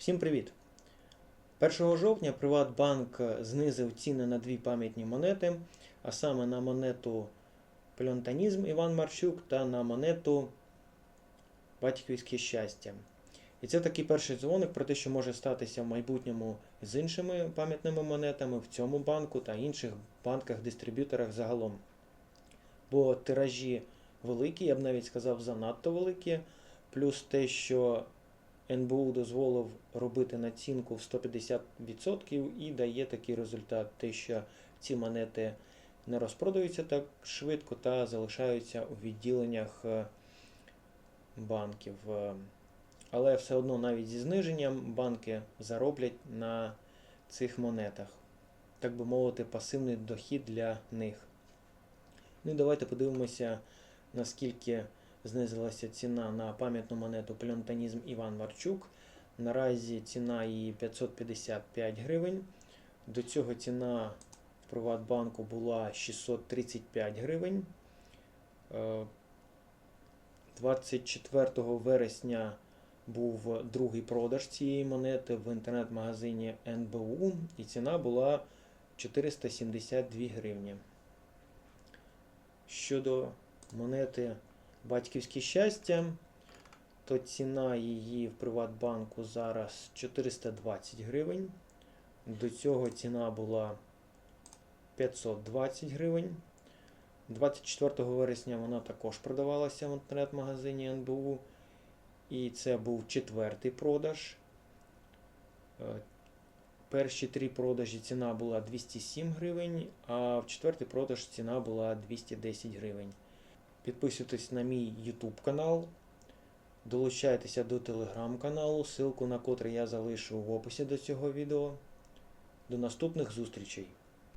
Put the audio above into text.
Всім привіт! 1 жовтня Приватбанк знизив ціни на дві пам'ятні монети, а саме на монету Пльонтанізм Іван Марчук та на монету Батьківське щастя. І це такий перший дзвоник про те, що може статися в майбутньому з іншими пам'ятними монетами в цьому банку та інших банках-дистриб'юторах загалом. Бо тиражі великі, я б навіть сказав, занадто великі, плюс те, що НБУ дозволив робити націнку в 150% і дає такий результат, те, що ці монети не розпродаються так швидко та залишаються у відділеннях е, банків. Е, Але все одно навіть зі зниженням банки зароблять на цих монетах. Так би мовити, пасивний дохід для них. Ну і давайте подивимося, наскільки знизилася ціна на пам'ятну монету Пльонтанізм Іван Марчук. Наразі ціна її 555 гривень. До цього ціна в Приватбанку була 635 гривень. Е, 24 вересня був другий продаж цієї монети в інтернет-магазині НБУ, і ціна була 472 гривні. Щодо монети Батьківське щастя, то ціна її в Приватбанку зараз 420 гривень. До цього ціна була 520 гривень. 24 вересня вона також продавалася в інтернет-магазині НБУ. І це був четвертий продаж. Е, Перші три продажі ціна була 207 гривень, а в четвертий продаж ціна була 210 гривень. Підписуйтесь на мій YouTube канал, долучайтеся до телеграм-каналу, ссылку на котрий я залишу в описі до цього відео. До наступних зустрічей!